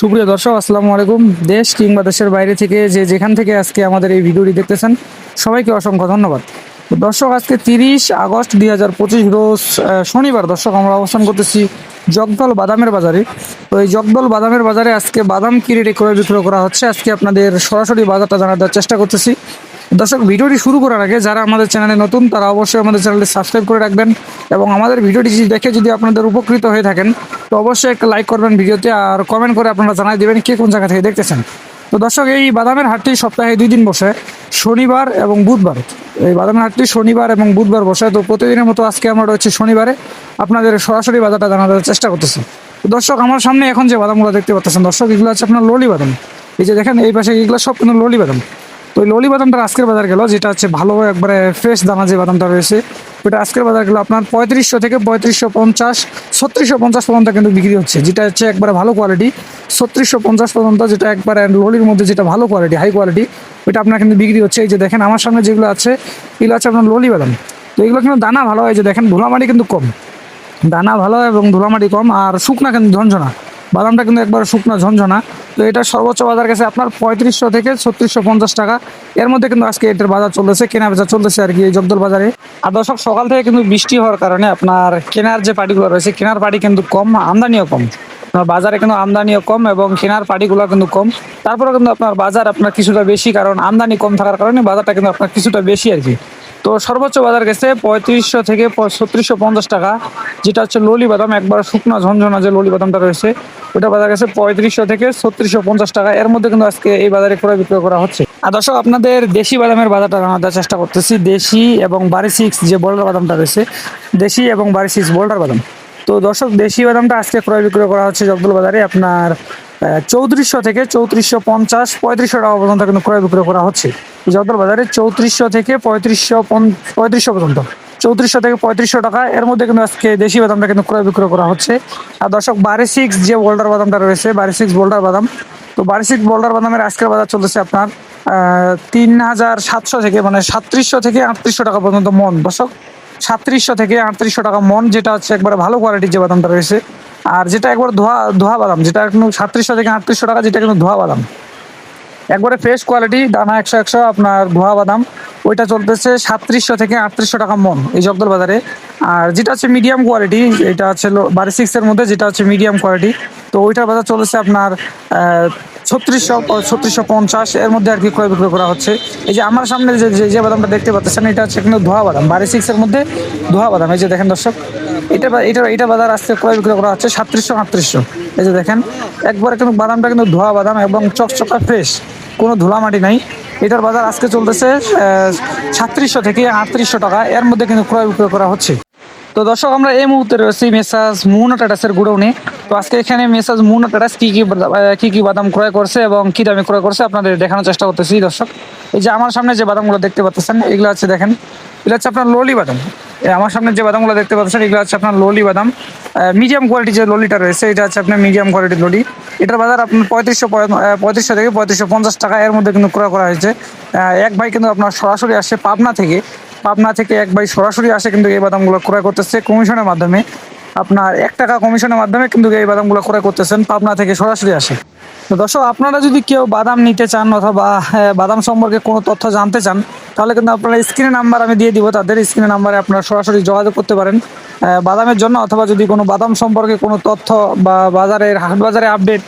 সুপ্রিয় দর্শক, আসসালামু আলাইকুম। দেশ কিংবা দেশের বাইরে থেকে যে যেখান থেকে আজকে আমাদের এই ভিডিওটি দেখতেছেন, সবাইকে অসংখ্য ধন্যবাদ। দর্শক, আজকে তিরিশ আগস্ট দুই হাজার পঁচিশ রোজ শনিবার দর্শক, আমরা অবস্থান করতেছি জগদল বাদামের বাজারে। তো এই জগদল বাদামের বাজারে আজকে বাদাম কি রেটে ক্রয় বিক্রয় করা হচ্ছে? আজকে আপনাদের সরাসরি বাজারটা জানার দেওয়ার চেষ্টা করতেছি। দর্শক, ভিডিওটি শুরু করার আগে যারা আমাদের চ্যানেলে নতুন, তারা অবশ্যই আমাদের চ্যানেলটি সাবস্ক্রাইব করে রাখবেন এবং আমাদের ভিডিওটি দেখে যদি আপনাদের উপকৃত হয়ে থাকেন, তো অবশ্যই একটা লাইক করবেন ভিডিওতে আর কমেন্ট করে আপনারা জানাই দেবেন কে কোন জায়গা থেকে দেখতেছেন। তো দর্শক, এই বাদামের হাটটি সপ্তাহে দুই দিন বসে, শনিবার এবং বুধবার। এই বাদামের হাটটি শনিবার এবং বুধবার বসে, তো প্রতিদিনের মতো আজকে আমরা রয়েছে শনিবারে। আপনাদের সরাসরি বাজারটা জানার চেষ্টা করতেছি। দর্শক, আমার সামনে এখন যে বাদামগুলো দেখতে পাচ্ছেন, দর্শক, এগুলো আছে আপনার ললি বাদাম। এই যে দেখেন, এই পাশে এগুলো সব কিন্তু ললি বাদাম। তো ললি বাদামটা আজকের বাজার গেল যেটা হচ্ছে ভালো একবারে ফ্রেশ দানা যে বাদামটা রয়েছে ওটা আজকের বাজার গেল আপনার পঁয়ত্রিশশো থেকে পঁয়ত্রিশশো পঞ্চাশ, ছত্রিশশো পঞ্চাশ পর্যন্ত কিন্তু বিক্রি হচ্ছে, যেটা হচ্ছে একবারে ভালো কোয়ালিটি ছত্রিশশো পঞ্চাশ পর্যন্ত যেটা একবারে ললির মধ্যে যেটা ভালো কোয়ালিটি হাই কোয়ালিটি ওইটা আপনার কিন্তু বিক্রি হচ্ছে। এই যে দেখেন, আমার সামনে যেগুলো আছে, এগুলো আছে আপনার ললি বাদাম। তো এগুলো কিন্তু দানা ভালো হয় যে দেখেন ধুলামাটি কিন্তু কম। দানা ভালো এবং ধুলামাটি কম, আর শুকনা কিন্তু ঝঞ্ঝনা বাদামটা কিন্তু একবার শুকনো ঝঞ্ঝনা তো এটা সর্বোচ্চ বাজার গেছে আপনার পঁয়ত্রিশশো থেকে ছত্রিশশো পঞ্চাশ টাকা। এর মধ্যে কিন্তু আজকে এটার বাজার চলতেছে কেনা বেচা চলতেছে আর কি এই জগদল বাজারে। আর দর্শক, সকাল থেকে কিন্তু বৃষ্টি হওয়ার কারণে আপনার কেনার যে পাটিগুলো রয়েছে, কেনার পাটি কিন্তু কম, আমদানিও কম। আপনার বাজারে কিন্তু আমদানিও কম এবং কেনার পাটিগুলো কিন্তু কম। তারপরে কিন্তু আপনার বাজার আপনার কিছুটা বেশি, কারণ আমদানি কম থাকার কারণে বাজারটা কিন্তু আপনার কিছুটা বেশি আর কি। তো সর্বোচ্চ বাজার গেছে পঁয়ত্রিশশো থেকে ছত্রিশশো পঞ্চাশ টাকা, যেটা হচ্ছে ললি বাদাম, একবার শুকনো, ঝনঝনা যে ললি বাদামটা রয়েছে। ওটা বাজার গেছে পঁয়ত্রিশশো থেকে ছত্রিশশো পঞ্চাশ টাকা। এর মধ্যে কিন্তু আজকে এই বাজারে ক্রয় বিক্রয় করা হচ্ছে। আর দর্শক, আপনাদের দেশি বাদামের বাজারটা জানার চেষ্টা করতেছি। দেশি এবং বাড়ি সিক্স যে বোল্ডার বাদামটা রয়েছে, দেশি এবং বাড়ি সিক্স বোল্ডার বাদাম। তো দর্শক, দেশি বাদামটা আজকে ক্রয় বিক্রয় করা হচ্ছে জগদল বাজারে। আপনার চৌত্রিশশো থেকে চৌত্রিশশো পঞ্চাশ, পঁয়ত্রিশশো টাকা পর্যন্ত কিন্তু ক্রয় বিক্রয় করা হচ্ছে। জগদল বাজারে চৌত্রিশশো থেকে পঁয়ত্রিশশো পঁয়ত্রিশশো পর্যন্ত। চৌত্রিশশো থেকে পঁয়ত্রিশশো টাকা। এর মধ্যে কিন্তু আজকে দেশি বাদামটা কিন্তু ক্রয় বিক্রয় করা হচ্ছে। আর দর্শক, বারে সিক্স যে বোল্ডার বাদামটা রয়েছে, বারে সিক্স বোল্ডার বাদাম, তো বারে সিক্স বোল্ডার বাদামের আজকের বাজার চলতেছে আপনার তিন হাজার সাতশো থেকে মানে সাতত্রিশশো থেকে আটত্রিশশো টাকা পর্যন্ত মন। দর্শক, সাতত্রিশশো থেকে আটত্রিশশো টাকা মন, যেটা হচ্ছে একবারে ভালো কোয়ালিটির যে বাদামটা রয়েছে। আর যেটা একবার ধোয়া ধোয়া বাদাম, যেটা কিন্তু সাতত্রিশশো থেকে আটত্রিশশো টাকা, যেটা কিন্তু ধোয়া বাদাম। একবারে ফ্রেশ কোয়ালিটি দানা একশো একশো, আপনার ধোয়া বাদাম। ওইটা চলতেছে সাতত্রিশশো থেকে আটত্রিশশো টাকা মন এই জগদল বাজারে। আর যেটা হচ্ছে মিডিয়াম কোয়ালিটি এটা হচ্ছে বাড়ি সিক্সের মধ্যে যেটা হচ্ছে মিডিয়াম কোয়ালিটি তো ওইটার বাজার চলেছে আপনার ছত্রিশশো ছত্রিশশো পঞ্চাশ এর মধ্যে আর কি ক্রয় বিক্রয় করা হচ্ছে। এই যে আমার সামনে যে, যে- বাদামটা দেখতে পাচ্ছেন, এটা হচ্ছে কিন্তু ধোয়া বাদাম। বাড়ি সিক্সের মধ্যে ধোয়া বাদাম। এই যে দেখেন দর্শক, এটা এটা এটা বাজার আজকে ক্রয় বিক্রয় করা হচ্ছে সাতত্রিশশো, আটত্রিশশো। এই যে দেখেন, একবারে কিন্তু বাদামটা কিন্তু ধোয়া বাদাম এবং চকচকা ফ্রেশ কোনো ধুলামাটি নাই। এটার বাজার আজকে চলতেছে সাতত্রিশশো থেকে আটত্রিশশো টাকা। এর মধ্যে কিন্তু ক্রয় বিক্রয় করা হচ্ছে। তো দর্শক, আমরা এই মুহূর্তে রয়েছি মেসাজ মুনা টাটাসের গুডৌনে তো আজকে এখানে মেসাজ মুনা টাটাস কি কি কি কি বাদাম ক্রয় করছে এবং কি দামে ক্রয় করছে আপনাদের দেখানোর চেষ্টা করতেছি, দর্শক। এই যে আমার সামনে যে বাদামগুলো দেখতে পাচ্ছেন, এগুলো হচ্ছে দেখেন, এগুলো হচ্ছে আপনার ললি বাদাম। আমার সামনে যে বাদামগুলো দেখতে পাচ্ছেন, এগুলো হচ্ছে আপনার ললি বাদাম। মিডিয়াম কোয়ালিটি যে ললিটা রয়েছে, এটা হচ্ছে আপনার মিডিয়াম কোয়ালিটির ললি। এটার বাজার আপনার পঁয়ত্রিশশো পঁয়ত্রিশশো থেকে পঁয়ত্রিশশো পঞ্চাশ টাকা এর মধ্যে কিন্তু ক্রয় করা হয়েছে। এক ভাই কিন্তু আপনার সরাসরি আসে পাবনা থেকে। পাবনা থেকে এক ভাই সরাসরি আসে কিন্তু এই বাদামগুলো ক্রয় করতেছে কমিশনের মাধ্যমে। আপনার এক টাকা কমিশনের মাধ্যমে কিন্তু এই বাদামগুলো ক্রয় করতেছেন, পাবনা থেকে সরাসরি আসে। তো দর্শক, আপনারা যদি কেউ বাদাম নিতে চান অথবা বাদাম সম্পর্কে কোনো তথ্য জানতে চান তাহলে কিন্তু আপনারা স্ক্রিনে নাম্বার আমি দিয়ে দিব, তাদের স্ক্রিনে নাম্বারে আপনারা সরাসরি যোগাযোগ করতে পারেন। বাদামের জন্য অথবা যদি কোনো বাদাম সম্পর্কে কোনো তথ্য বা বাজারের হাট বাজারে আপডেট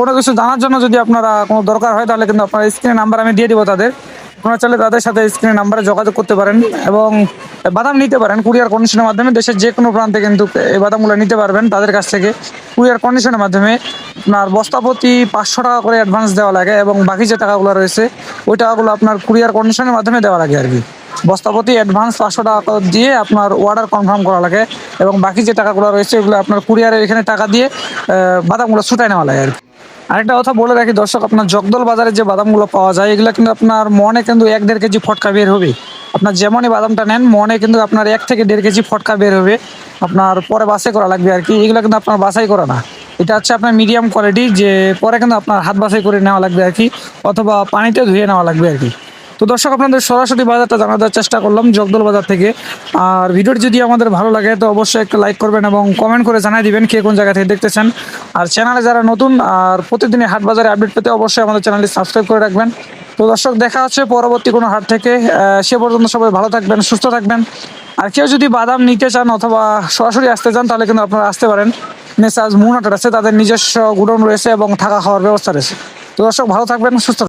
কোনো কিছু জানার জন্য যদি আপনারা কোনো দরকার হয়, তাহলে কিন্তু আপনার স্ক্রিনে নাম্বার আমি দিয়ে দিব তাদের। আপনারা চাইলে তাদের সাথে স্ক্রিনে নাম্বারে যোগাযোগ করতে পারেন এবং বাদাম নিতে পারেন কুরিয়ার কন্ডিশনের মাধ্যমে দেশের যে কোনো প্রান্তে কিন্তু এই বাদামগুলো নিতে পারবেন তাদের কাছ থেকে। কুরিয়ার কন্ডিশনের মাধ্যমে আপনার বস্তাপতি পাঁচশো টাকা করে অ্যাডভান্স দেওয়া লাগে এবং বাকি যে টাকাগুলো রয়েছে, ওই টাকাগুলো আপনার কুরিয়ার কন্ডিশনের মাধ্যমে দেওয়া লাগে আর কি বস্তাপতি অ্যাডভান্স পাঁচশো টাকা দিয়ে আপনার অর্ডার কনফার্ম করা লাগে এবং বাকি যে টাকাগুলো রয়েছে এগুলো আপনার কুরিয়ারের এখানে টাকা দিয়ে বাদামগুলো ছুটাই নেওয়া লাগে আর কি আরেকটা কথা বলে রাখি, দর্শক, আপনার জগদল বাজারে যে বাদামগুলো পাওয়া যায়, এগুলো কিন্তু আপনার মনে কিন্তু এক দেড় কেজি ফটকা বের হবে। আপনার যেমনই বাদামটা নেন, মনে কিন্তু আপনার এক থেকে দেড় কেজি ফটকা বের হবে। আপনার পরে বাসাই করা লাগবে আর কি, এগুলো কিন্তু আপনার বাসাই করা না। এটা হচ্ছে আপনার মিডিয়াম কোয়ালিটি যে পরে কিন্তু আপনার হাত বাসাই করে নেওয়া লাগবে আর কি, অথবা পানিতে ধুয়ে নেওয়া লাগবে আর কি। তো দর্শক, আপনাদের সরাসরি বাজারটা জানার চেষ্টা করলাম জগদল বাজার থেকে। আর ভিডিওটি যদি আমাদের ভালো লাগে, তো অবশ্যই একটা লাইক করবেন এবং কমেন্ট করে জানাই দিবেন কে কোন জায়গা থেকে দেখতেছেন। আর চ্যানেলে যারা নতুন, আর প্রতিদিনই হাট বাজারে আপডেট পেতে অবশ্যই আমাদের চ্যানেলটি সাবস্ক্রাইব করে রাখবেন। তো দর্শক, দেখা হচ্ছে পরবর্তী কোনো হাট থেকে। সে পর্যন্ত সবাই ভালো থাকবেন, সুস্থ থাকবেন। আর কেউ যদি বাদাম নিতে চান অথবা সরাসরি আসতে চান, তাহলে কিন্তু আপনারা আসতে পারেন। মেসাজ মুনাটার আছে, তাদের নিজস্ব গুডন রয়েছে এবং থাকা খাওয়ার ব্যবস্থা রয়েছে। তো দর্শক, ভালো থাকবেন, সুস্থ।